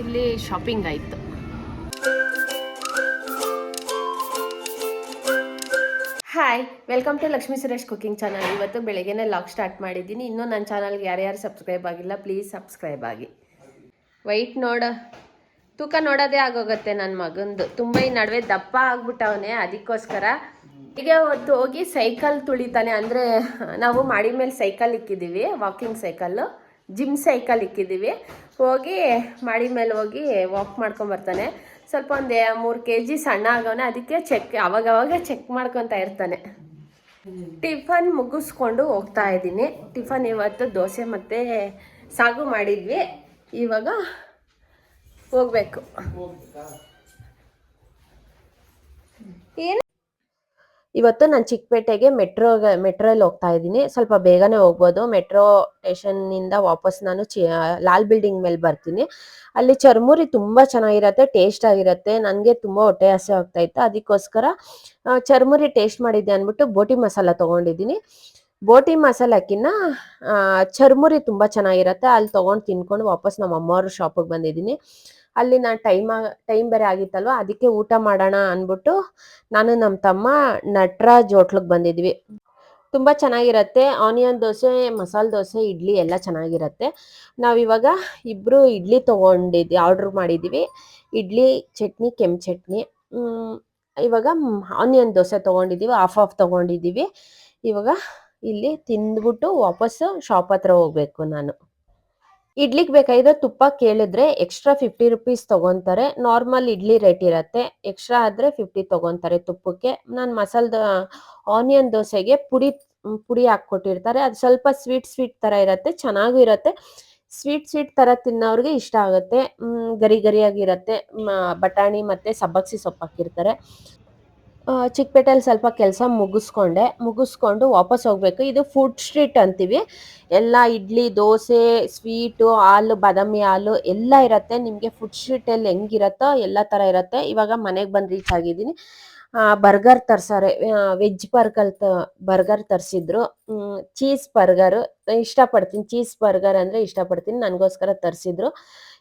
ಇಲ್ಲಿ ಶಾಪಿಂಗ್ ಆಯಿತು. Hi welcome to Lakshmi Suresh cooking channel ಇವತ್ತು ಬೆಳಗ್ಗೆನೇ ಲಾಗ್ ಸ್ಟಾರ್ಟ್ ಮಾಡಿದ್ದೀನಿ. ಇನ್ನೂ ನನ್ನ ಚಾನಲ್ಗೆ ಯಾರ್ಯಾರು ಸಬ್ಸ್ಕ್ರೈಬ್ ಆಗಿಲ್ಲ ಪ್ಲೀಸ್ ಸಬ್ಸ್ಕ್ರೈಬ್ ಆಗಿ. ವೈಟ್ ನೋಡ. ತೂಕ ನೋಡೋದೇ ಆಗೋಗತ್ತೆ ನನ್ನ ಮಗಂದು. ತುಂಬ ಈ ನಡುವೆ ದಪ್ಪ ಆಗ್ಬಿಟ್ಟವನೆ, ಅದಕ್ಕೋಸ್ಕರ. ಈಗ ಹೊತ್ತು ಹೋಗಿ ಸೈಕಲ್ ತುಳಿತಾನೆ. ಅಂದರೆ ನಾವು ಮಾಡಿ ಮೇಲೆ ಸೈಕಲ್ ಇಕ್ಕಿದ್ದೀವಿ ವಾಕಿಂಗ್ ಸೈಕಲ್ಲು ಜಿಮ್ ಸೈಕಲ್ ಇಕ್ಕಿದ್ದೀವಿ ಹೋಗಿ ಮಾಡಿ ಮೇಲೆ ಹೋಗಿ ವಾಕ್ ಮಾಡ್ಕೊಂಬರ್ತಾನೆ ಸ್ವಲ್ಪ ಒಂದು ಮೂರು ಕೆ ಜಿ ಸಣ್ಣ ಆಗವನೆ ಅದಕ್ಕೆ ಚೆಕ್ ಅವಾಗವಾಗ ಚೆಕ್ ಮಾಡ್ಕೊತಾ ಇರ್ತಾನೆ. ಟಿಫನ್ ಮುಗಿಸ್ಕೊಂಡು ಹೋಗ್ತಾ ಇದ್ದೀನಿ. ಟಿಫನ್ ಇವತ್ತು ದೋಸೆ ಮತ್ತು ಸಾಗು ಮಾಡಿದ್ವಿ. ಇವಾಗ ಹೋಗ್ಬೇಕು. ಏನು ಇವತ್ತು ನಾನು ಚಿಕ್ಕಪೇಟೆಗೆ ಮೆಟ್ರೋ ಮೆಟ್ರೋಲ್ಲಿ ಹೋಗ್ತಾ ಇದ್ದೀನಿ. ಸ್ವಲ್ಪ ಬೇಗನೆ ಹೋಗ್ಬೋದು. ಮೆಟ್ರೋ ಸ್ಟೇಷನ್ನಿಂದ ವಾಪಸ್ ನಾನು ಚಿ ಲಾಲ್ ಬಿಲ್ಡಿಂಗ್ ಮೇಲೆ ಬರ್ತೀನಿ. ಅಲ್ಲಿ ಚರ್ಮುರಿ ತುಂಬ ಚೆನ್ನಾಗಿರತ್ತೆ, ಟೇಸ್ಟ್ ಆಗಿರತ್ತೆ. ನನಗೆ ತುಂಬ ಹೊಟ್ಟೆ ಹಸೆ ಆಗ್ತಾ ಇತ್ತು. ಅದಕ್ಕೋಸ್ಕರ ಚರ್ಮುರಿ ಟೇಸ್ಟ್ ಮಾಡಿದ್ದೆ ಅಂದ್ಬಿಟ್ಟು ಬೋಟಿ ಮಸಾಲ ತೊಗೊಂಡಿದ್ದೀನಿ. ಬೋಟಿ ಮಸಾಲಕ್ಕಿನ್ನ ಚರ್ಮುರಿ ತುಂಬ ಚೆನ್ನಾಗಿರತ್ತೆ. ಅಲ್ಲಿ ತೊಗೊಂಡು ತಿನ್ಕೊಂಡು ವಾಪಸ್ ನಮ್ಮ ಅಮ್ಮವ್ರ ಶಾಪಿಗೆ ಬಂದಿದ್ದೀನಿ. ಅಲ್ಲಿ ನಾ ಟೈಮ್ ಟೈಮ್ ಬೇರೆ ಆಗಿತ್ತಲ್ವ, ಅದಕ್ಕೆ ಊಟ ಮಾಡೋಣ ಅಂದ್ಬಿಟ್ಟು ನಾನು ನಮ್ಮ ತಮ್ಮ ನಟರಾಜ್ ಹೋಟ್ಲಿಗೆ ಬಂದಿದ್ವಿ. ತುಂಬ ಚೆನ್ನಾಗಿರತ್ತೆ, ಆನಿಯನ್ ದೋಸೆ, ಮಸಾಲೆ ದೋಸೆ, ಇಡ್ಲಿ ಎಲ್ಲ ಚೆನ್ನಾಗಿರತ್ತೆ. ನಾವಿವಾಗ ಇಬ್ಬರು ಇಡ್ಲಿ ತೊಗೊಂಡಿದ್ವಿ, ಆರ್ಡ್ರ್ ಮಾಡಿದ್ದೀವಿ ಇಡ್ಲಿ ಚಟ್ನಿ, ಕೆಂಪು ಚಟ್ನಿ. ಇವಾಗ ಆನಿಯನ್ ದೋಸೆ ತೊಗೊಂಡಿದ್ದೀವಿ ಆಫ್ ಆಫ್ ತೊಗೊಂಡಿದ್ದೀವಿ ಇವಾಗ ಇಲ್ಲಿ ತಿಂದ್ಬಿಟ್ಟು ವಾಪಸ್ಸು ಶಾಪ್ ಹತ್ರ ಹೋಗ್ಬೇಕು ನಾನು. ಇಡ್ಲಿಗೆ ಬೇಕಾಗಿರೋ ತುಪ್ಪ ಕೇಳಿದ್ರೆ ಎಕ್ಸ್ಟ್ರಾ ಫಿಫ್ಟಿ ರುಪೀಸ್ ತಗೊಂತಾರೆ. ನಾರ್ಮಲ್ ಇಡ್ಲಿ ರೇಟ್ ಇರತ್ತೆ. ಎಕ್ಸ್ಟ್ರಾ ಆದರೆ ಫಿಫ್ಟಿ ತಗೊಂತಾರೆ ತುಪ್ಪಕ್ಕೆ. ನಾನು ಮಸಾಲೆ ಆನಿಯನ್ ದೋಸೆಗೆ ಪುಡಿ ಪುಡಿ ಹಾಕ್ಕೊಟ್ಟಿರ್ತಾರೆ. ಅದು ಸ್ವಲ್ಪ ಸ್ವೀಟ್ ಸ್ವೀಟ್ ಥರ ಇರತ್ತೆ. ಚೆನ್ನಾಗೂ ಇರತ್ತೆ. ಸ್ವೀಟ್ ಸ್ವೀಟ್ ಥರ ತಿನ್ನೋರಿಗೆ ಇಷ್ಟ ಆಗುತ್ತೆ. ಗರಿ ಗರಿಯಾಗಿರತ್ತೆ ಬಟಾಣಿ ಮತ್ತು ಸಬ್ಬಕ್ಸಿ ಸೊಪ್ಪು ಹಾಕಿರ್ತಾರೆ ಚಿಕ್ಕಪೇಟೆಯಲ್ಲಿ ಸ್ವಲ್ಪ ಕೆಲಸ ಮುಗಿಸ್ಕೊಂಡೆ. ಮುಗಿಸ್ಕೊಂಡು ವಾಪಸ್ ಹೋಗಬೇಕು. ಇದು ಫುಡ್ ಸ್ಟ್ರೀಟ್ ಅಂತೀವಿ. ಎಲ್ಲ ಇಡ್ಲಿ, ದೋಸೆ ಸ್ವೀಟು ಹಾಲು, ಬಾದಾಮಿ ಹಾಲು ಎಲ್ಲ ಇರುತ್ತೆ. ನಿಮಗೆ ಫುಡ್ ಸ್ಟ್ರೀಟಲ್ಲಿ ಹೆಂಗಿರತ್ತೋ ಎಲ್ಲ ಥರ ಇರುತ್ತೆ. ಇವಾಗ ಮನೆಗೆ ಬಂದು ರೀಚ್ ಆಗಿದ್ದೀನಿ. ಬರ್ಗರ್ ತರ್ಸಾರೆ. ವೆಜ್ ಬರ್ಗರ್ ತ ಬರ್ಗರ್ ತರಿಸಿದ್ರು. ಚೀಸ್ ಬರ್ಗರು ಇಷ್ಟಪಡ್ತೀನಿ. ಚೀಸ್ ಬರ್ಗರ್ ಅಂದರೆ ಇಷ್ಟಪಡ್ತೀನಿ. ನನಗೋಸ್ಕರ ತರಿಸಿದ್ರು.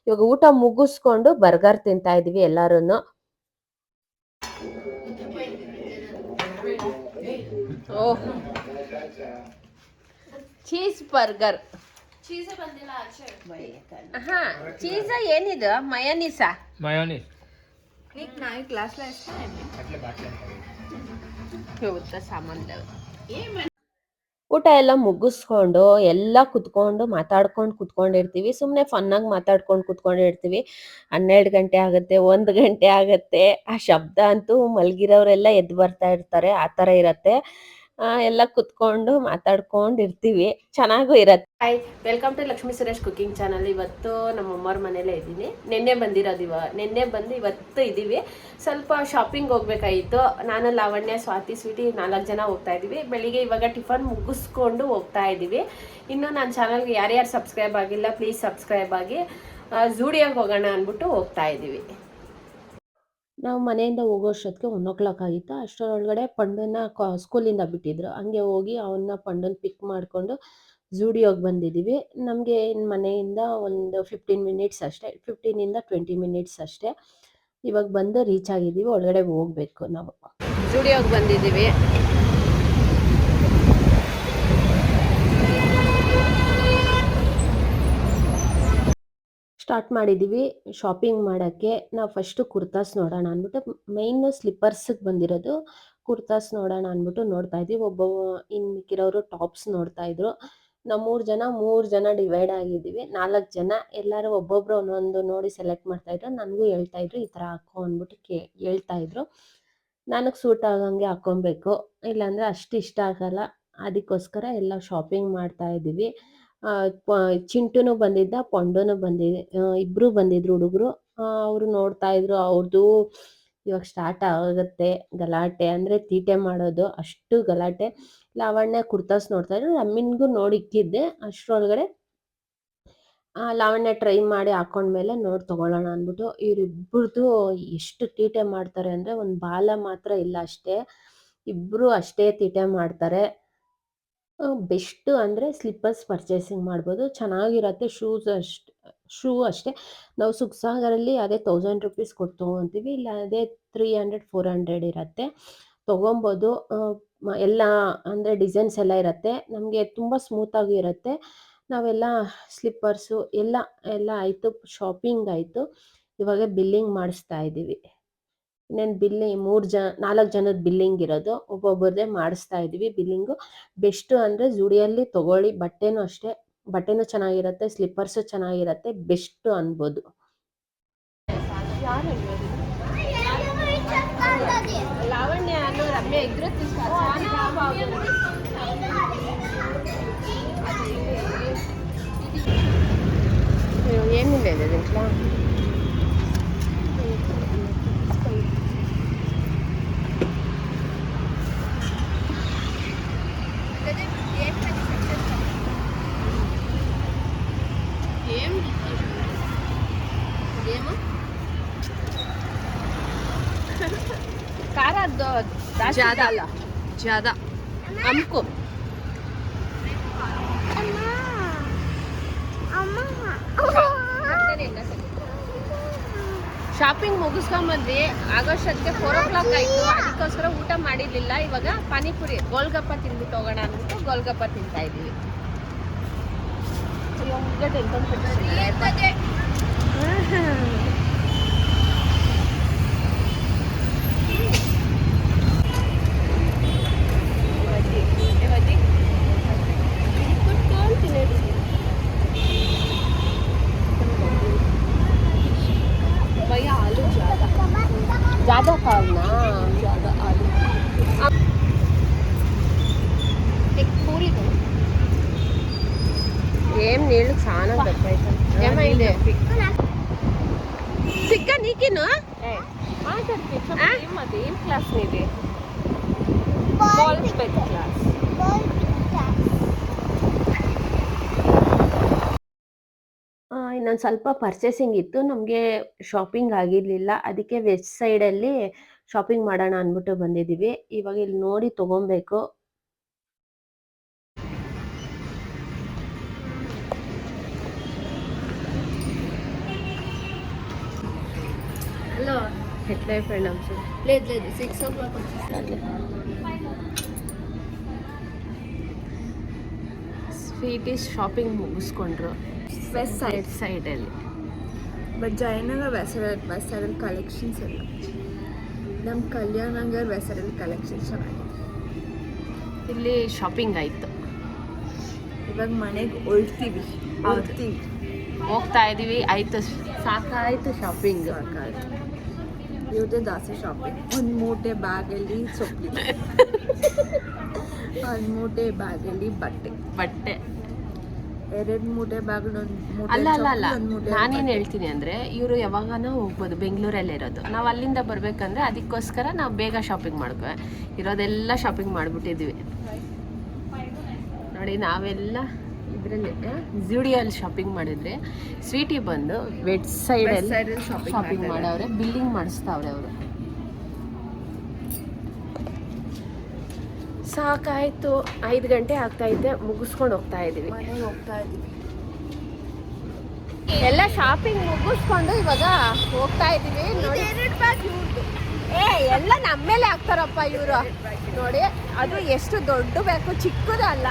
ಇವಾಗ ಊಟ ಮುಗಿಸ್ಕೊಂಡು ಬರ್ಗರ್ ತಿಂತಾ ಇದ್ವಿ ಎಲ್ಲರೂ ಓಹ್ ಚೀಸ್ ಬರ್ಗರ್ ಹಾ ಚೀಸ ಏನಿದು ಮಯನೀಸಾ Mayonnaise. ಹೋಗುತ್ತಾ ಸಾಮಾನ್ಯ ಊಟ ಎಲ್ಲ ಮುಗಿಸ್ಕೊಂಡು ಎಲ್ಲ ಕುತ್ಕೊಂಡು ಮಾತಾಡ್ಕೊಂಡು ಕುತ್ಕೊಂಡಿರ್ತೀವಿ. ಸುಮ್ಮನೆ ಫನ್ನಾಗಿ ಮಾತಾಡ್ಕೊಂಡು ಕುತ್ಕೊಂಡಿರ್ತೀವಿ. ಹನ್ನೆರಡು ಗಂಟೆ ಆಗುತ್ತೆ, ಒಂದು ಗಂಟೆ ಆಗುತ್ತೆ. ಆ ಶಬ್ದ ಅಂತೂ ಮಲಗಿರೋರೆಲ್ಲ ಎದ್ದು ಬರ್ತಾ ಇರ್ತಾರೆ. ಆ ಥರ ಇರತ್ತೆ. ಎಲ್ಲ ಕುತ್ಕೊಂಡು ಮಾತಾಡ್ಕೊಂಡು ಇರ್ತೀವಿ ಚೆನ್ನಾಗೂ ಇರತ್ತೆ. Hi welcome to Lakshmi Suresh cooking channel ಇವತ್ತು ನಮ್ಮ ಅಮ್ಮವ್ರ ಮನೇಲೇ ಇದ್ದೀನಿ. ನಿನ್ನೆ ಬಂದಿರೋದು ಇವ, ನಿನ್ನೆ ಬಂದು ಇವತ್ತು ಇದ್ದೀವಿ ಸ್ವಲ್ಪ ಶಾಪಿಂಗ್ ಹೋಗ್ಬೇಕಾಗಿತ್ತು. ನಾನು ಲಾವಣ್ಯ, ಸ್ವಾತಿ, ಸ್ವೀಟಿ ನಾಲ್ಕು ಜನ ಹೋಗ್ತಾ ಇದ್ದೀವಿ. ಬೆಳಿಗ್ಗೆ ಇವಾಗ ಟಿಫನ್ ಮುಗಿಸ್ಕೊಂಡು ಹೋಗ್ತಾ ಇದ್ದೀವಿ. ಇನ್ನು ನನ್ನ ಚಾನಲ್ಗೆ ಯಾರ್ಯಾರು ಸಬ್ಸ್ಕ್ರೈಬ್ ಆಗಿಲ್ಲ ಪ್ಲೀಸ್ ಸಬ್ಸ್ಕ್ರೈಬ್ ಆಗಿ ಜೂಡಿಯಾಗಿ ಹೋಗೋಣ ಅಂದ್ಬಿಟ್ಟು ಹೋಗ್ತಾ ಇದ್ದೀವಿ. ನಾವು ಮನೆಯಿಂದ ಹೋಗೋಷ್ಟೊತ್ತಿಗೆ ಒನ್ ಓ ಕ್ಲಾಕ್ ಆಗಿತ್ತು. ಅಷ್ಟರೊಳಗಡೆ ಪಂಡನ್ನ ಸ್ಕೂಲಿಂದ ಬಿಟ್ಟಿದ್ರು. ಹಂಗೆ ಹೋಗಿ ಅವನ್ನ ಪಂಡನ್ ಪಿಕ್ ಮಾಡಿಕೊಂಡು ಝೂಡಿಯೋಗೆ ಬಂದಿದ್ದೀವಿ ನಮಗೆ ಮನೆಯಿಂದ ಒಂದು ಫಿಫ್ಟೀನ್ ಮಿನಿಟ್ಸ್ ಅಷ್ಟೇ ಫಿಫ್ಟೀನಿಂದ ಟ್ವೆಂಟಿ ಮಿನಿಟ್ಸ್ ಅಷ್ಟೇ. ಇವಾಗ ಬಂದು ರೀಚ್ ಆಗಿದ್ದೀವಿ ಒಳಗಡೆ ಹೋಗ್ಬೇಕು ನಾವು. ಝೂಡಿಯೋಗೆ ಬಂದಿದ್ದೀವಿ ಸ್ಟಾರ್ಟ್ ಮಾಡಿದ್ದೀವಿ ಶಾಪಿಂಗ್ ಮಾಡೋಕ್ಕೆ. ನಾವು ಫಸ್ಟು ಕುರ್ತಾಸ್ ನೋಡೋಣ ಅಂದ್ಬಿಟ್ಟು ಮೈನ್ ಸ್ಲಿಪ್ಪರ್ಸಿಗೆ ಬಂದಿರೋದು ಕುರ್ತಾಸ್ ನೋಡೋಣ ಅಂದ್ಬಿಟ್ಟು ನೋಡ್ತಾ ಇದ್ವಿ. ಒಬ್ಬ ಇನ್ನು ಮಿಕ್ಕಿರೋರು ಟಾಪ್ಸ್ ನೋಡ್ತಾ ಇದ್ರು. ನಾವು ಮೂರು ಜನ ಮೂರು ಜನ ಡಿವೈಡ್ ಆಗಿದ್ದೀವಿ. ನಾಲ್ಕು ಜನ, ಎಲ್ಲರೂ ಒಬ್ಬೊಬ್ರು ಒಂದೊಂದು ನೋಡಿ ಸೆಲೆಕ್ಟ್ ಮಾಡ್ತಾ ಇದ್ರು. ನನಗೂ ಹೇಳ್ತಾ ಇದ್ರು, ಈ ಥರ ಹಾಕೋ ಅಂದ್ಬಿಟ್ಟು ಕೇ, ಹೇಳ್ತಾ ಇದ್ರು. ನನಗೆ ಸೂಟ್ ಆಗಂಗೆ ಹಾಕೊಬೇಕು. ಇಲ್ಲಾಂದ್ರೆ ಅಷ್ಟು ಇಷ್ಟ ಆಗಲ್ಲ. ಅದಕ್ಕೋಸ್ಕರ ಎಲ್ಲ ಶಾಪಿಂಗ್ ಮಾಡ್ತಾ ಇದ್ದೀವಿ. ಚಿಂಟುನು ಬಂದಿದ್ದ ಪೊಂಡುನು ಬಂದಿದೆ ಇಬ್ರು ಬಂದಿದ್ರು ಹುಡುಗರು. ಅವರು ನೋಡ್ತಾ ಇದ್ರು ಅವ್ರದ್ದು ಇವಾಗ ಸ್ಟಾರ್ಟ್ ಆಗುತ್ತೆ ಗಲಾಟೆ ಅಂದ್ರೆ ತೀಟೆ ಮಾಡೋದು ಅಷ್ಟು ಗಲಾಟೆ. ಲಾವಣ್ಯ ಕುರ್ತಾಸ್ ನೋಡ್ತಾ ಇದ್ರು ಅಮ್ಮಿನ್ಗೂ ನೋಡಿಕ್ಕಿದ್ದೆ ಅಷ್ಟರೊಳಗಡೆ. ಆ, ಲಾವಣ್ಯ ಟ್ರೈ ಮಾಡಿ ಹಾಕೊಂಡ್ಮೇಲೆ ನೋಡಿ ತಗೊಳ್ಳೋಣ ಅಂದ್ಬಿಟ್ಟು ಇವ್ರಿಬ್ರದ್ದು ಎಷ್ಟು ತೀಟೆ ಮಾಡ್ತಾರೆ ಅಂದ್ರೆ ಒಂದು ಬಾಲ ಮಾತ್ರ ಇಲ್ಲ ಅಷ್ಟೇ. ಇಬ್ರು ಅಷ್ಟೇ ತೀಟೆ ಮಾಡ್ತಾರೆ. ಬೆಸ್ಟ್ ಅಂದರೆ ಸ್ಲಿಪ್ಪರ್ಸ್ ಪರ್ಚೇಸಿಂಗ್ ಮಾಡ್ಬೋದು. ಚೆನ್ನಾಗಿರತ್ತೆ ಶೂಸ್ ಅಷ್ಟು, ಶೂ ಅಷ್ಟೇ. ನಾವು ಸುಖಸಾಗರಲ್ಲಿ ಅದೇ ತೌಸಂಡ್ ರುಪೀಸ್ ಕೊಟ್ಟು ತೊಗೊತೀವಿ ಇಲ್ಲ ಅದೇ ತ್ರೀ ಹಂಡ್ರೆಡ್ ಫೋರ್ ಹಂಡ್ರೆಡ್ ಇರುತ್ತೆ. ತೊಗೊಬೋದು. ಎಲ್ಲ ಅಂದರೆ ಡಿಸೈನ್ಸ್ ಎಲ್ಲ ಇರುತ್ತೆ. ನಮಗೆ ತುಂಬ ಸ್ಮೂತಾಗಿ ಇರುತ್ತೆ. ನಾವೆಲ್ಲ ಸ್ಲಿಪ್ಪರ್ಸು ಎಲ್ಲ ಎಲ್ಲ ಆಯಿತು ಶಾಪಿಂಗ್ ಆಯಿತು. ಇವಾಗ ಬಿಲ್ಲಿಂಗ್ ಮಾಡಿಸ್ತಾ ಇದ್ದೀವಿ ಇನ್ನೇನು ಬಿಲ್ಲಿಂಗ್ ಮೂರು ಜನ ನಾಲ್ಕು ಜನದ ಬಿಲ್ಲಿಂಗ್ ಇರೋದು. ಒಬ್ಬೊಬ್ಬರದೇ ಮಾಡಿಸ್ತಾ ಇದ್ವಿ ಬಿಲ್ಲಿಂಗು ಬೆಸ್ಟು ಅಂದರೆ ಜುಡಿಯಲ್ಲಿ ತಗೊಳ್ಳಿ. ಬಟ್ಟೆನೂ ಅಷ್ಟೇ. ಬಟ್ಟೆನೂ ಚೆನ್ನಾಗಿರುತ್ತೆ ಸ್ಲಿಪ್ಪರ್ಸು ಚೆನ್ನಾಗಿರುತ್ತೆ. ಬೆಸ್ಟು ಅನ್ಬೋದು. ಲಾವಣ್ಯ ಅನ್ನೋ ರಮ್ಯ ಇದ್ರೆ ಏನಿಲ್ಲ ಇದೆ ज्यादा ज्यादा हमको ಶಾಪಿಂಗ್ ಮುಗಿಸ್ಕೊಂಬಂದ್ವಿ ಆಗೋಷ್ಟೊತ್ತಿಗೆ ಫೋರ್ ಓ ಕ್ಲಾಕ್ ಆಯ್ತು ಅದಕ್ಕೋಸ್ಕರ ಊಟ ಮಾಡಿರ್ಲಿಲ್ಲ ಇವಾಗ ಪಾನಿಪುರಿ ಗೋಲ್ಗಪ್ಪ ತಿಂದ್ಬಿಟ್ಟು ಹೋಗೋಣ ಅಂದ್ಬಿಟ್ಟು ಗೋಲ್ಗಪ್ಪ ತಿಂತಾ ಇದೀವಿ ಅಯ್ಯೋ, ఏం నీళ్ళు చాలా దెబ్బైతే ఏమైంది సిక్క నీకేను అది ఏం క్లాస్ నీది బాల్ పెద్ద క్లాస్ ಇನ್ನೊಂದು ಸ್ವಲ್ಪ ಪರ್ಚೇಸಿಂಗ್ ಇತ್ತು ನಮಗೆ ಶಾಪಿಂಗ್ ಆಗಿರಲಿಲ್ಲ ಅದಕ್ಕೆ ವೆಸ್ಟ್ ಸೈಡಲ್ಲಿ ಶಾಪಿಂಗ್ ಮಾಡೋಣ ಅಂದ್ಬಿಟ್ಟು ಬಂದಿದ್ದೀವಿ ಇವಾಗ ಇಲ್ಲಿ ನೋಡಿ ತೊಗೊಬೇಕು హలో ఎట్లా అయిపోయినాం సార్ లేదు లేదు సిక్స్ ఓ క్లాక్ ಸ್ವೀಟಿಸ್ ಶಾಪಿಂಗ್ ಮುಗಿಸ್ಕೊಂಡ್ರು ವೆಸ್ಟ್ ಸೈಡ್ ವೆಸ್ಟ್ ಸೈಡಲ್ಲಿ ಬಟ್ ಜಯನಗರ್ ವೆಸರಲ್ ವೆಸರಲ್ ಕಲೆಕ್ಷನ್ಸ್ ಎಲ್ಲ ನಮ್ಮ ಕಲ್ಯಾಣ ನಗರ್ ವೆಸರಲ್ ಕಲೆಕ್ಷನ್ಸ್ ಚೆನ್ನಾಗಿದೆ ಇಲ್ಲಿ ಶಾಪಿಂಗ್ ಆಯಿತು ಇವಾಗ ಮನೆಗೆ ಹೊಳ್ತೀವಿ ಹೊಳ್ತೀವಿ ಹೋಗ್ತಾ ಇದೀವಿ ಆಯ್ತು ಸಾಕಾಯ್ತು ಶಾಪಿಂಗ್ ಸಾಕಾಯ್ತು ಇವ್ರದ್ದೇ ದಾಸಿ ಶಾಪಿಂಗ್ ಒಂದು ಮೂಟೆ ಬ್ಯಾಗಲ್ಲಿ ಸೊಪ್ಪಿ ಒಂದು ಮೂಟೆ ಬ್ಯಾಗಲ್ಲಿ ಬಟ್ಟೆ. ಬಟ್ಟೆ. ಎರಡು ಮೂಟೆ ಬ್ಯಾಗ್ ಅಲ್ಲ ಅಲ್ಲ ಅಲ್ಲ. ನಾನೇನು ನಾನೇನ್ ಹೇಳ್ತೀನಿ ಅಂದ್ರೆ ಇವರು ಯಾವಾಗನ ಹೋಗ್ಬೋದು ಬೆಂಗಳೂರಲ್ಲೇ ಇರೋದು ನಾವು ಅಲ್ಲಿಂದ ಬರ್ಬೇಕಂದ್ರೆ ಅದಕ್ಕೋಸ್ಕರ ನಾವು ಬೇಗ ಶಾಪಿಂಗ್ ಮಾಡ್ಕೋ ಇರೋದೆಲ್ಲ ಶಾಪಿಂಗ್ ಮಾಡ್ಬಿಟ್ಟಿದ್ವಿ. ನೋಡಿ ನಾವೆಲ್ಲ ಇದರಲ್ಲಿ ಜುಡಿಯಲ್ಲಿ ಶಾಪಿಂಗ್ ಮಾಡಿದ್ರೆ ಸ್ವೀಟಿ ಬಂದು ವೆಡ್ ಸೈಡ್ ಸೈಡಲ್ಲಿ ಶಾಪಿಂಗ್ ಮಾಡವ್ರೆ ಬಿಲ್ಲಿಂಗ್ ಮಾಡಿಸ್ತಾವ್ರೆ ಅವರು. ಸಾಕಾಯ್ತು ಐದು ಗಂಟೆ ಆಗ್ತೈತೆ ಮುಗಿಸ್ಕೊಂಡು ಹೋಗ್ತಾ ಇದೀವಿ ಹೋಗ್ತಾ ಇದೀವಿ ಎಲ್ಲ ಶಾಪಿಂಗ್ ಮುಗಿಸ್ಕೊಂಡು ಇವಾಗ ಹೋಗ್ತಾ ಇದೀವಿ ನೋಡಿ. ಏ ಎಲ್ಲ ನಮ್ಮೇಲೆ ಹಾಕ್ತಾರಪ್ಪ ಇವರು. ನೋಡಿ ಅದು ಎಷ್ಟು ದೊಡ್ಡ ಬೇಕು ಚಿಕ್ಕದಲ್ಲ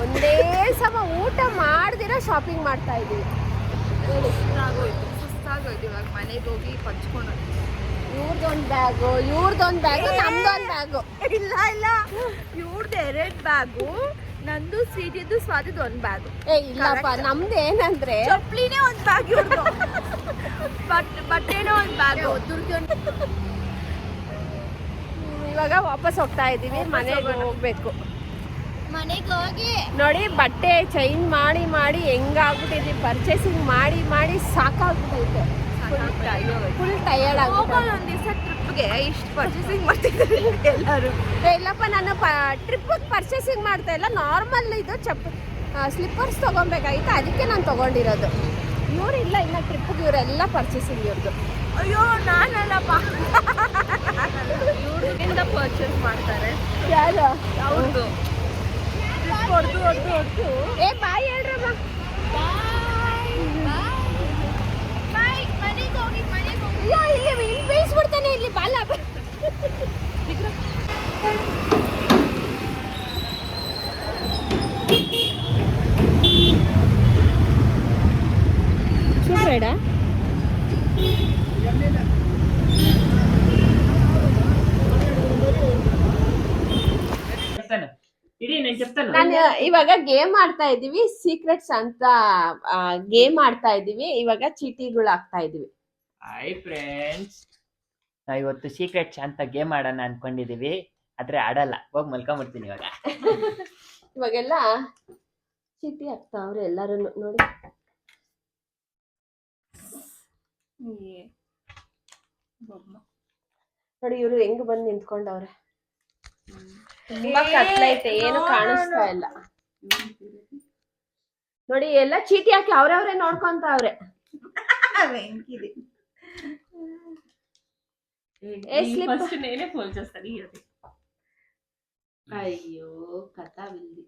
ಒಂದೇ ಸಮ ಊಟ ಮಾಡ್ದಿರ ಶಾಪಿಂಗ್ ಮಾಡ್ತಾ ಇದೀವಿ ಸುಸ್ತಾಗೋಯ್ತು ಸುಸ್ತಾಗೋಯ್ತು ಇವಾಗ ಮನೆಗೆ ಹೋಗಿ ಪಂಚ್ಕೊಂಡು. ಇವ್ರದೊಂದು ಬ್ಯಾಗು ಇವ್ರದೊಂದು ಬ್ಯಾಗು ನಮ್ದೊಂದು ಬ್ಯಾಗು ಇಲ್ಲ ಇಲ್ಲ. ಇವ್ರದ್ದು ಎರಡು ಬ್ಯಾಗು ನಂದು ಸ್ವೀಟಿದ್ದು ಸ್ವಾದಿದ್ದು ಒಂದು ಬ್ಯಾಗು ಏ ಇಲ್ಲಪ್ಪ. ನಮ್ದು ಏನಂದ್ರೆ ಚಪ್ಪಲಿನೇ ಒಂದು ಬ್ಯಾಗ್ ಇವ್ರದ್ದು ಬಟ್ ಬಟ್ಟೆನೋ ಒಂದು ಬ್ಯಾಗ್ ದುರ್ಗಿ ಇವಾಗ ವಾಪಸ್ ಹೋಗ್ತಾ ಇದೀವಿ ಮನೆಗೆ. ಹೋಗ್ಬೇಕು. ನೋಡಿ ಬಟ್ಟೆ ಚೇಂಜ್ ಮಾಡಿ ಮಾಡಿ ಹೆಂಗಾಗ್ಬಿಟ್ಟಿದ್ವಿ ಪರ್ಚೇಸಿಂಗ್ ಮಾಡಿ ಮಾಡಿ ಸಾಕಾಗ್ಬಿಟ್ಟೈತೆ. ಫುಲ್ ಟಯರ್ಡ್ ಒಂದು ದಿವಸ ಟ್ರಿಪ್ಗೆ ಇಷ್ಟು ಪರ್ಚೇಸಿಂಗ್ ಮಾಡ್ತಿದ್ದಾರೆ ಎಲ್ಲರೂ. ಇಲ್ಲಪ್ಪ ನಾನು ಟ್ರಿಪ್ ಪರ್ಚೇಸಿಂಗ್ ಮಾಡ್ತಾ ಇಲ್ಲ. ನಾರ್ಮಲ್ ಇದು ಚಪ್ ಸ್ಲಿಪ್ಪರ್ಸ್ ತಗೊಬೇಕಾಗಿತ್ತು. ಅದಕ್ಕೆ ನಾನು ತಗೊಂಡಿರೋದು. ಇವ್ರು ಇಲ್ಲ ಇನ್ನು ಟ್ರಿಪ್ಪಿಗೆ ಇವರೆಲ್ಲ ಪರ್ಚೇಸಿಂಗ್ ಇವ್ರದ್ದು ಅಯ್ಯೋ ನಾನಲ್ಲಪ್ಪ. ಇವ್ರಿಂದ ಪರ್ಚೇಸ್ ಮಾಡ್ತಾರೆ. ಯಾರು? ಹೌದು ಹೊಡೆದು ಹೊಡೆದು ಹೊಡೆದು ಏ ಬಾಯ್ ಹೇಳ್ರಮ್ಮ ಅಯ್ಯೋ ಇಲ್ಲಿ ಇಲ್ಲಿ ಬೇಯಿಸ್ಬಿಡ್ತಾನೆ ಇಲ್ಲಿ ಬಾಲ చూడరాడా చెప్తాను ఇడి నేను చెప్తాను ನಾನು ಇವಾಗ ಗೇಮ್ ಆಡ್ತಾ ಇದೀವಿ ಸೀಕ್ರೆಟ್ಸ್ ಅಂತ ಗೇಮ್ ಆಡ್ತಾ ಇದೀವಿ ಇವಾಗ ಚೀಟಿಗಳು ಆಗ್ತಾ ಇದೀವಿ ಹಾಯ್ ಫ್ರೆಂಡ್ಸ್ ನಾವು ಇವತ್ತು ಸೀಕ್ರೆಟ್ಸ್ ಅಂತ ಗೇಮ್ ಆಡೋಣ ಅನ್ಕೊಂಡಿದೀವಿ ಆದ್ರೆ ಆಡಲ್ಲ ಹೋಗಿ ಮಲ್ಕೊಂಬಿಡ್ತೀನಿ ಇವಾಗ ಇವಾಗೆಲ್ಲ ಚೀಟಿ ಆಗ್ತಾವ್ರೆ ಎಲ್ಲರೂ ನೋಡಿ ನೋಡಿ ಇವ್ರು ಹೆಂಗ್ ಬಂದ್ ನಿಂತ್ಕೊಂಡವ್ರೆ ತುಂಬಾ ಕತ್ಲೈತೆ ಏನು ಕಾಣಿಸ್ತಾ ಇಲ್ಲ ನೋಡಿ ಎಲ್ಲ ಚೀಟಿ ಹಾಕಿ ಅವ್ರವ್ರೆ ನೋಡ್ಕೊಂತಾವ್ರೆ వెంకిది ఏ slip? ఫస్ట్ నేనే ఫోన్ చేస్తాను ఇయ్యది అయ్యో కథ వింది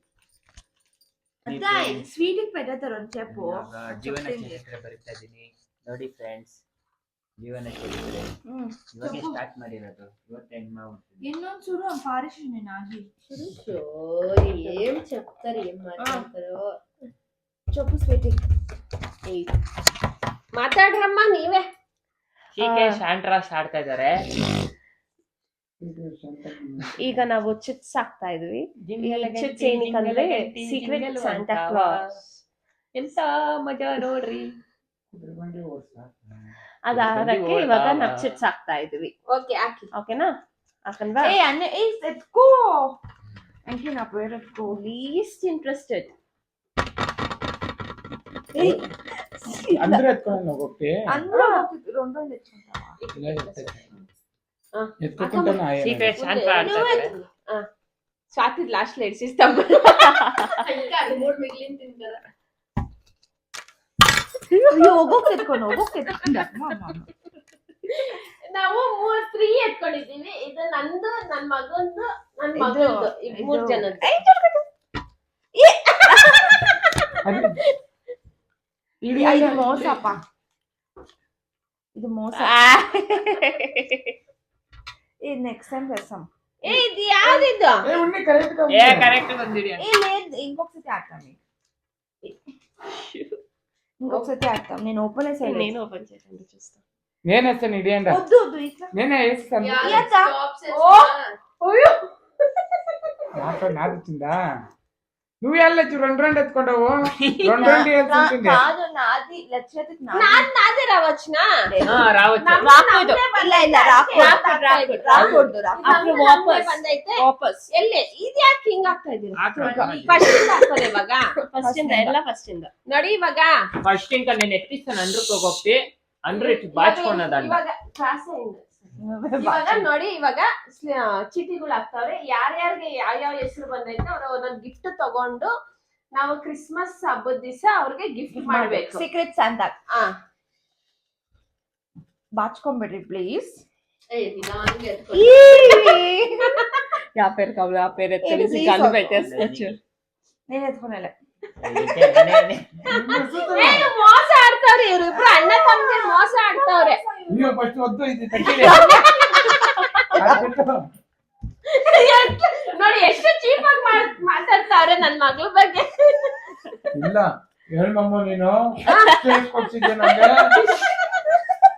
స్వీట్ పెట్టేస్తారు అని చెప్పు ಇವಾಗ ಜೀವನ ಚರಿತ್ರೆ ಬರಿತಾ ಇದೀನಿ ನೋಡಿ ಫ್ರೆಂಡ್ಸ್ ಜೀವನ ಚರಿತ್ರೆ ಇವಾಗ ಸ್ಟಾರ್ಟ್ ಮಾಡಿರೋದು ಇವತ್ತು ಎಂಡ್ ಮಾಡ್ಬಿಡ್ತೀನಿ ಇನ್ನೊಂದು చూడు పారిష్ నేను ఆగి ఏం చెప్తారు ఏం మాట్లాడతారు చెప్పు స్వీటీ మాట్లాడరమ్మా నీవే ಕೆ ಶಾಂಟ್ರಾಸ್ ಆಡ್ತಾ ಇದಾರೆ ಈಗ ನಾವು ಚಿಟ್ಸ್ ಹಾಕ್ತಾ ಇದ್ವಿ ಚಿಟ್ಸ್ ಏನಕ್ಕಂದ್ರೆ ಸೀಕ್ರೆಟ್ ಸಾಂಟಾ ಕ್ಲಾಸ್ ಎಂತ ಮಜಾ ನೋಡ್ರಿ ಅದಾರಕ್ಕೆ ಇವಾಗ ನಾವು ಚಿಟ್ಸ್ ಹಾಕ್ತಾ ಇದೀವಿ ఓకే ఆకి ಓಕೆನಾ ಹಾಕನ್ವಾ ఏ అన్న ఏ ఎత్తుకో అంటే నా పేరు ఎత్తుకో ಲೀಸ್ಟ್ ಇಂಟ್ರೆಸ್ಟೆಡ್ అందరూ ఎత్తుకొని ఒకటి అందరూ రెండు రెండు ఎత్తుకుంటావా ఇలా ఎత్తుకొని. ఆ. ఎత్తుకుంటాను ఆయన. ಸೀಕ್ರೆಟ್ ಶಾಂಟ್ರಾ ಆಡ್ತಾ ಇದಾರೆ ಸ್ವಾತಿ ಲಾಸ್ಟ್ ಅಯ್ಯೋ ಹೋಗೋಕ್ ಎತ್ಕೊಂಡು ಹೋಗೋಕ್ ಎತ್ಕೊಂಡ ನಾವು ಮೂರ್ ಫ್ರೀ ಎತ್ಕೊಂಡಿದೀವಿ. ಇದು ನಂದು ನನ್ ಮಗಂದು ನನ್ ಮಗಂದು. ಮೂರ್ ಜನದ್ದು. ಇದು ಮೋಸಪ್ಪ. ಇದು ಮೋಸ. ಈ ನೆಕ್ಸ್ಟ್ ಟೈಮ್ ರಸಂ ಏ ಇದು ಯಾವ್ದಿದು ಕರೆಕ್ಟ್ ಬಂದಿದೆ ಇಲ್ಲ ಇನ್ಬಾಕ್ಸ್ ಹಾಕಿ నేను ఓపెన్ చేసాను నేను ఓపెన్ చేయండి చూస్తా. నేను వేస్తాను నేనే వేస్తాను నాకు నాకు వచ్చిందా నువ్వు వెళ్ళొచ్చు రెండు రెండు ఎత్తుకుంటావు రెండు రెండు ఎత్తుకుంటుంది కాదు నాది లక్ష్యతి నాది నాది రావచ్చునా రావచ్చు ఇలా ఇలా రాకూడదు రాకూడదు రాకూడదు ವಾಪಸ್ ವಾಪಸ್ ಎಲ್ಲೇ ಇದು ಯಾಕೆ ಹಿಂಗ ಆಗ್ತಾ ಇದೀನಿ ಫಸ್ಟ್ ಇಂದ ಆಗ್ತದೆ ಇವಾಗ ಫಸ್ಟ್ ಇಂದ ಎಲ್ಲ ಫಸ್ಟ್ ಇಂದ ನೋಡಿ ಇವಾಗ ಫಸ್ಟ್ ಇಂದ ನೀನು ಎತ್ತಿಸ್ತಾನೆ ಅಂದ್ರಕ್ಕೆ ಹೋಗೋಗ್ತಿ ಅಂದ್ರೆ ಬಾಚ್ಕೊಂಡದ ಇವಾಗ ಕ್ಲಾಸ್ ಇಂದ ಇವಾಗ ನೋಡಿ ಇವಾಗ ಚೀಟಿಗಳು ಆಗ್ತಾವ್ರೆ. ಯಾರ್ಯಾರಿಗೆ ಯಾವ್ಯಾವ ಹೆಸರು ಬಂದೈತೆ ಅವ್ರ ಒಂದೊಂದು ಗಿಫ್ಟ್ ತಗೊಂಡು ನಾವು ಕ್ರಿಸ್ಮಸ್ ಹಬ್ಬದ ದಿವಸ ಅವ್ರಿಗೆ ಗಿಫ್ಟ್ ಮಾಡ್ಬೇಕು. ಸೀಕ್ರೆಟ್ ಅಂತ ಬಾಚ್ಕೊಂಬಿಡ್ರಿ ಪ್ಲೀಸ್ ಯಾವ ಪೇರ್ ಕಬ್ಲ ಆ ಪೇರ್ ಎತ್ತಿ ಸಿಕ್ಕಾಲು ಬೇಟೆ ಸ್ಕೆಚ್ ನೀನ್ ಎತ್ಕೊಂಡಲ್ಲ ಏನು ಮೋಸ ಆಡ್ತಾವ್ರಿ ಇವ್ರಿಬ್ರು ಅಣ್ಣ ತಮ್ಮದಿರ್ ಮೋಸ ಆಡ್ತಾವ್ರೆ. ನೀವು ಫಸ್ಟ್ ಒದ್ದು ಇದು ಕಟ್ಟಿಲೆ ನೋಡಿ ಎಷ್ಟು ಚೀಪ್ ಆಗಿ ಮಾತಾಡ್ತಾವ್ರೆ ನನ್ ಮಗಳ ಬಗ್ಗೆ. ಇಲ್ಲ ಹೇಳ್ಮಮ್ಮ ನೀನು. ಕೊಡ್ಸಿದ್ದೆ ನಂಗೆ?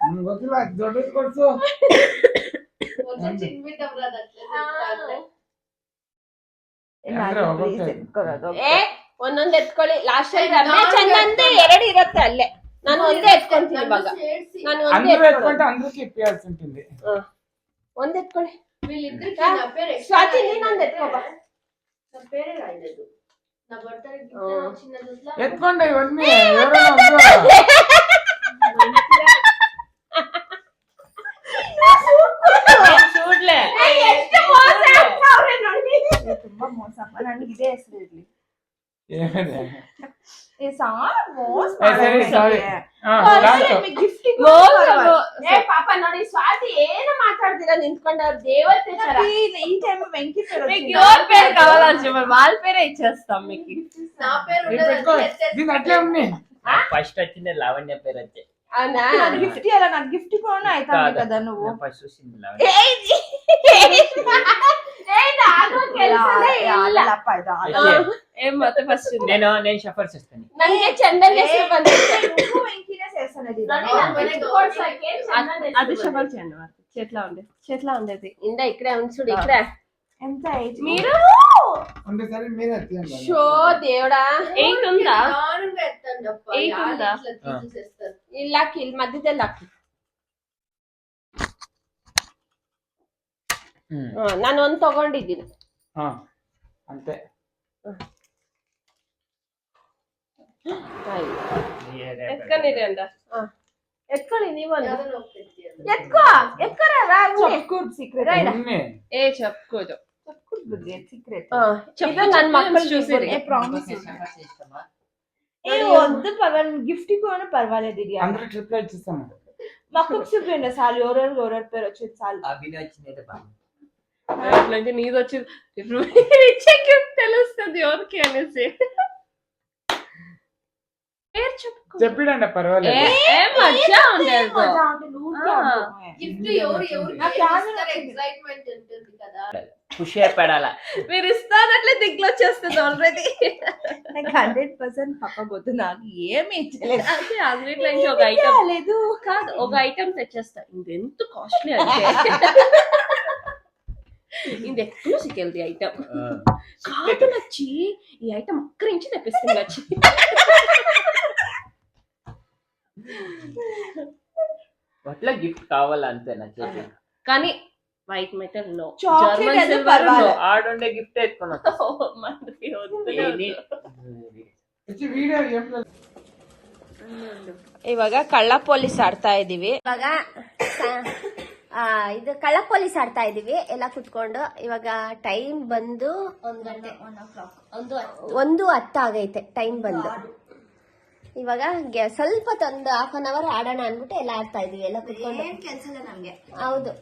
ನನ್ಗೆ ಗೊತ್ತಿಲ್ಲ ದೊಡ್ಡದು ಕೊಡ್ಸು. ಚಿನ್ಬಿಟ್ಟವ್ರ ಅದಕ್ಕೆ ಒಂದೊಂದ್ ಎತ್ಕೊಳ್ಳಿ ಲಾಸ್ಟ್ ರಮ್ಯ ಚಂದಂತೆ ಎರಡು ಇರತ್ತೆ ಅಲ್ಲೇ ನಾನು ಒಂದೇ ಎತ್ಕೊಂತೀನಿ ಇವಾಗ ನಾನು ಒಂದೇ అందరూ ಎತ್ಕೊಳ್ಳೋದು. ఎత్తుకుంటే అందరికి ఇప్పియాల్సి ఉంటుంది ಹ. ಒಂದ್ ಎತ್ಕೊಳ್ಳಿ ಸ್ವಾತಿ ನೀನೊಂದ್ ಎತ್ಕೋಬಾ ఎత్తుకోండి ఇవన్నీ ఎవరైనా వద్దు. చూడలే ಎಷ್ಟು ಮೋಸ ಆಡ್ತಾವ್ರೆ ನೋಡಿ ಇದು ತುಂಬಾ ಮೋಸಪ್ಪ ನನಗೆ ಇದೇ ಹೆಸರು ಇರ್ಲಿ ಸ್ವಾತಿ ಏನು మాట్లాడుతీరా నించుకుంటారు దేవతే ತರ ఈ టైం వెంకి మీకు ఎవరి పేరు కావాలని చెప్పండి వాళ్ళ పేరే ఇచ్చేస్తాం మీకు నా పేరు ఇది పెట్టుకో దీని అట్లే ఉంది ఫస్ట్ వచ్చింది లావణ్య పేరు వచ్చే అవునా నాకు గిఫ్ట్ ఇవ్వాలి నాకు గిఫ్ట్ కొన అవుతాను కదా నువ్వు ఫస్ట్ చూసింది నేను నేను షఫర్ చేస్తాను. అది షఫర్ చేయండి. ఉండేది చేట్లా ఉండేది. ఇండ ఇక్కడే ఉంచుడు ఇక్కడే. ఎంత మీరు? షో దేవుడా. ఎయిట్ ఉందా? ఎయిట్ ఉందా? ఈ లక్ మధ్య లక్ ನಾನು ಒಂದ್ ತಗೊಂಡಿದ್ದೀನಿ ಹಾ ಅಂತೆ ఎక్కనిది అంద ಎತ್ಕೊಳ್ಳಿ ನೀವೊಂದು ಎತ್ಕೋ ಎತ್ಕೊರ ರಾಜಿ గుడ్ సీక్రెట్ ఉన్ని ఏ చెప్పుకోదు గుడ్ సీక్రెట్ ಇದು ನನ್ ಮಕ್ಕಳು చూసిరి ఏ ప్రామిస్ ఏ వద్దు పర్వాలేదు గిఫ్ట్ కూడా పర్వాలేదు ఇది అందరూ ట్రిప్ ఇచ్చిస్తాము మక్కకు చూపించండి చాలు ఎవరెవరు ఎవరెవరి పేరు వచ్చేది చాలు అభినయ్ వచ్చింది అట్లంటే నీది వచ్చి ఇచ్చే గిఫ్ట్ తెలుస్తుంది ఎవరికి అనేసి. చెప్పిడండి పర్వాలేదు. ఖుషి పడాల మీరు ఇస్తానట్లే దిగ్గులు వచ్చేస్తుంది ఆల్రెడీ నాకు హండ్రెడ్ పర్సెంట్ పక్కబోతు నాకు ఏమి ఇచ్చలేదు. అన్నిట్లో ఒక ఐటమ్ లేదు కాదు ఒక ఐటమ్ తెచ్చేస్తా. ఇది ఎంత కాస్ట్లీ అంటే. ఇది ఎక్కువ సిక్కెళ్ది ఐటమ్ కాదు నచ్చి ఈ ఐటమ్ అక్కడి నుంచి తెప్పిస్తుంది నచ్చి అట్లా గిఫ్ట్ కావాలా అంతే నా చేతి కానీ white metal no Chocolate German అయితే సిల్వర్ పర్వాలేదు. ఆడుండే గిఫ్ట్ ఎత్తుకున్నా మనకి వద్దు వచ్చి వీడియో ఏం లేదు. ಇವಾಗ ಕಳ್ಳ ಪೊಲೀಸ್ ಆಡ್ತಾ ಇದೀವಿ ಇವಾಗ ಸ- ಆ, ಇದು ಕಳ್ಳ ಪೊಲೀಸ್ ಆಡ್ತಾ ಇದೀವಿ. ಎಲ್ಲ ಕುತ್ಕೊಂಡು ಇವಾಗ ಟೈಮ್ ಬಂದು ಒಂದು ಗಂಟೆ ಒಂದು ಹತ್ತು. ಆಗೈತೆ ಟೈಮ್ ಬಂದು. ಇವಾಗ ಸ್ವಲ್ಪ ತಂದು ಒಂದು ಹಾಫ್ ಅನ್ ಅವರ್ ಆಡೋಣ ಅನ್ಬಿಟ್ಟು ಎಲ್ಲ ಆಡ್ತಾ ಇದೀವಿ ಎಲ್ಲ ಕುತ್ಕೊಂಡು. ನಮ್ಗೆ. ಹೌದು.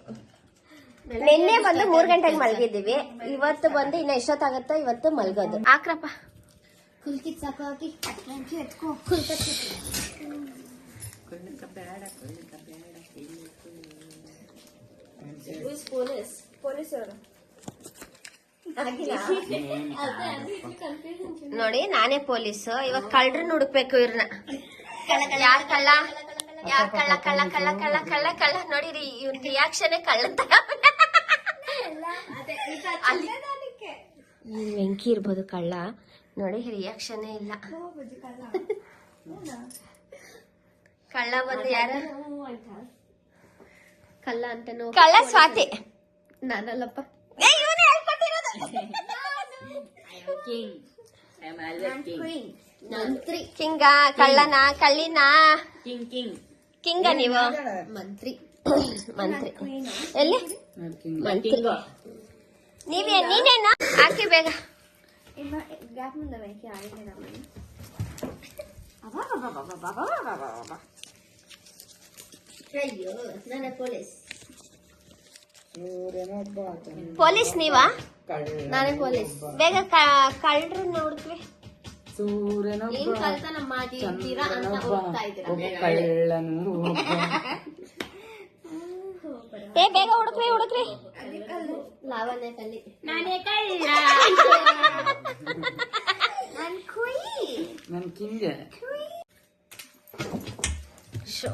ನಿನ್ನೆ ಬಂದು ಮೂರ್ ಗಂಟೆಗೆ ಮಲಗಿದ್ದೀವಿ. ಇವತ್ತು ಬಂದು ಇನ್ನ ಎಷ್ಟೊತ್ತಾಗತ್ತೋ ಇವತ್ತು ಮಲ್ಗೋದು. ಆಕ್ರಪ್ಪ. ಕುಲ್ಕಿತ್ ಸಾಕಾಗಿ ಎತ್ಕೋ. ನೋಡಿ ನಾನೇ ಪೊಲೀಸ್. ಇವಾಗ ಕಳ್ಳರನ್ನ ಹುಡುಕ್ಬೇಕು ಇವ್ರನ್ನ. ಯಾರ್ ಕಳ್ಳ? ಯಾರ್ ಕಳ್ಳ ಕಳ್ಳ ಕಳ್ಳ ಕಳ್ಳ ಕಳ್ಳ ಕಳ್ಳ. ನೋಡಿರಿ ಇವ್ರ ರಿಯಾಕ್ಷನ್ ಕಳ್ಳ ಅಂತ ಅಲ್ಲಿ ಈ ವೆಂಕಿ ಇರ್ಬೋದು ಕಳ್ಳ. ನೋಡಿ ರಿಯಾಕ್ಷನ್ ಇಲ್ಲ. ಕಳ್ಳ. ಬಂದು ಯಾರ? ಕಳ್ಳ ಅಂತ ಕಲ್ಲ ಸ್ವಾತಿ. ನಾನಲ್ಲಪ್ಪ. ಏ, ಇವ್ನೇ ಹೇಳ್ಕೊಟ್ಟಿರೋದು. ಮಂತ್ರಿ. ಕಿಂಗ ಕಳ್ಳನ ಕಳ್ಳಿನ. ಕಿಂಗ ನೀವು? ಮಂತ್ರಿ. ಮಂತ್ರಿ. ಎಲ್ಲಿ? ಮಂತ್ರಿ. ನೀವೇ ನೀನೇನ? ಹಾಕಿ ಬೇಗ. ಅಯ್ಯೋ ನನ್ನ ಪೊಲೀಸ್ ಪೊಲೀಸ್ ನೀವಾ ನಾನು ಪೊಲೀಸ್. ಬೇಗ ಕಳ್ಳರನ್ನ ನೋಡಿದ್ವಿ ಏನ್ ಕಳ್ತನ ಮಾಡಿದ್ದೀರಾ ಅಂತ ಹುಡುಕ್ತಾ ಇದ್ದೀರಾ? ಏ ಬೇಗ ಹುಡುಕ್ರಿ ಹುಡುಕ್ರಿ. ಲಾವಣ್ಯ ಕಲ್ಲಿ ನಾನೇ ಕಳ್ಳ. ನನ್ ಕುಯ್. ನನ್ ಕಿಂಗೆ. ಶೋ.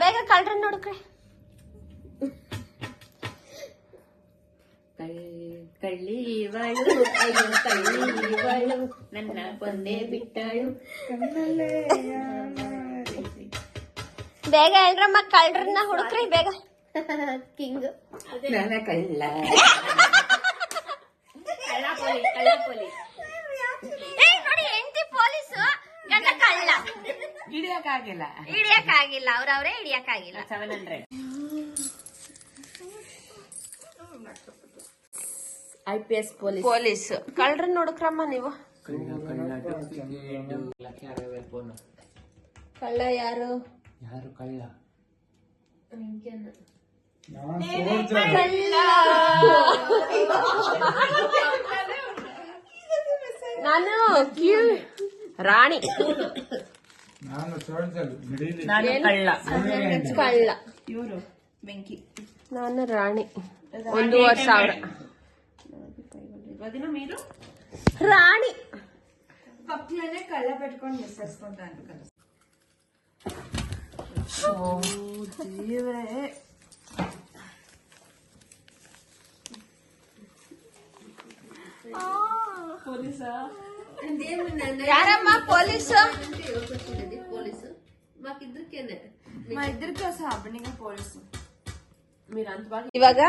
ಬೇಗ ಕಳ್ರನ್ನ ಹುಡುಕ್ರಿ ಕಳ್ಳಿವಳು ಅಯ್ಯೋ ಕಳ್ಳಿವಳು ನನ್ನ ಕೊಂದೆ ಬಿಟ್ಟಳು. ಬೇಗ ಹೇಳ್ರಮ್ಮ ಕಳ್ರನ್ನ ಹುಡುಕ್ರಿ ಬೇಗ. ಕಿಂಗ್ ನನ್ನ ಕಳ್ಳ ಏ ನೋಡಿ ಹೆಂಡತಿ ಪೊಲೀಸು ಗಂಡ ಕಳ್ಳ ಹಿಡಿಯಕ್ಕಾಗಿಲ್ಲ. ಹಿಡಿಯಕ್ಕಾಗಿಲ್ಲ ಅವ್ರವ್ರೇ ಹಿಡಿಯಕ್ಕಾಗಿಲ್ಲ. Seven hundred I P S police. Police. ಕಳ್ರ ನೋಡಕ್ರಮ್ಮ ನೀವು. ಕಳ್ಳ ಯಾರು? ಯಾರು ಕಳ್ಳ? ನಾನು ಕ್ಯೂ ರಾಣಿ. ನಾನು ಸೋಲ್ಸಲ್ ನಡೀಲಿ ನಾನು ಕಳ್ಳ ಕಳ್ಳ ಇವರು ಬೆಂಕಿ ನಾನು ರಾಣಿ ಒಂದೂವರೆ ಸಾವಿರ వదిన మీరు ರಾಣಿ ಪಕ್ಕದಲ್ಲೇ ಕಳ್ಳ ಪೆಟ್ಕೊಂಡು ಮಿಸ್ಸರ್ಸ್ಕೊಂತ ಅನ್ಕೊಂಡು ಯಾರಮ್ಮ ಪೊಲೀಸ್ మా ఇద్దరికి వస్తా అబ్బనిగా పోలీసు మీరు అంత బాగా ಇವಾಗ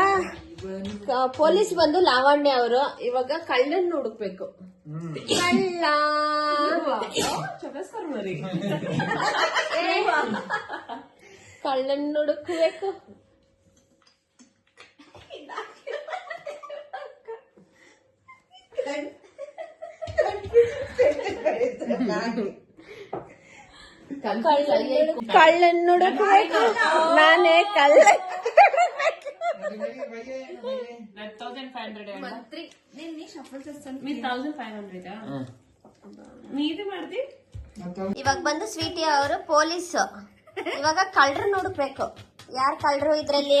ಕ- ಪೊಲೀಸ್ ಬಂದು ಲಾವಣ್ಯ ಅವರು ಇವಾಗ ಕಳ್ಳನ್ ಹುಡುಕ್ಬೇಕು ಕಳ್ಳ చెప్పేస్తారు మరి ಕಳ್ಳನ್ ಹುಡುಕ್ಬೇಕು ಕಳ್ಳನ್ ನಾನೇ ಕಳ್ಳ ಇವಾಗ ಬಂದು ಸ್ವೀಟಿ ಅವರು ಪೊಲೀಸ್. ಇವಾಗ ಕಳ್ಳರು ನೋಡ್ಬೇಕು. ಯಾರ ಕಳ್ಳರು ಇದ್ರಲ್ಲಿ?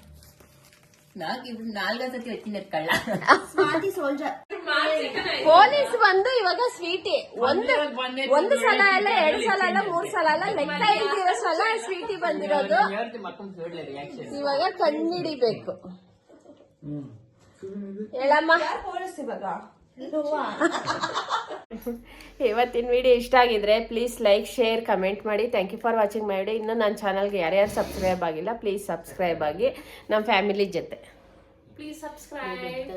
ಪೊಲೀಸ್ ಬಂದು ಇವಾಗ ಸ್ವೀಟಿ. ಒಂದು ಒಂದು ಸಲ ಅಲ್ಲ ಎರಡು ಸಲ ಅಲ್ಲ ಮೂರ್ ಸಲ ಅಲ್ಲ ಲೆಕ್ಕ ಇದ್ದಿರೋ ಸಲ ಸ್ವೀಟಿ ಬಂದಿರೋದು. ಇವಾಗ ಕಣ್ಣಿಡಿಬೇಕು. ಹೇಳಮ್ಮ. ಪೊಲೀಸ್ ಇವಾಗ? ಇವತ್ತಿನ ವಿಡಿಯೋ ಇಷ್ಟ ಆಗಿದ್ರೆ ಪ್ಲೀಸ್ ಲೈಕ್ ಶೇರ್ ಕಮೆಂಟ್ ಮಾಡಿ. Thank you for watching my video ಇನ್ನೂ ನನ್ನ ಚಾನಲ್ಗೆ ಯಾರ್ಯಾರು ಸಬ್ಸ್ಕ್ರೈಬ್ ಆಗಿಲ್ಲ ಪ್ಲೀಸ್ ಸಬ್ಸ್ಕ್ರೈಬ್ ಆಗಿ. ನಮ್ಮ ಫ್ಯಾಮಿಲಿ ಜೊತೆ. Please subscribe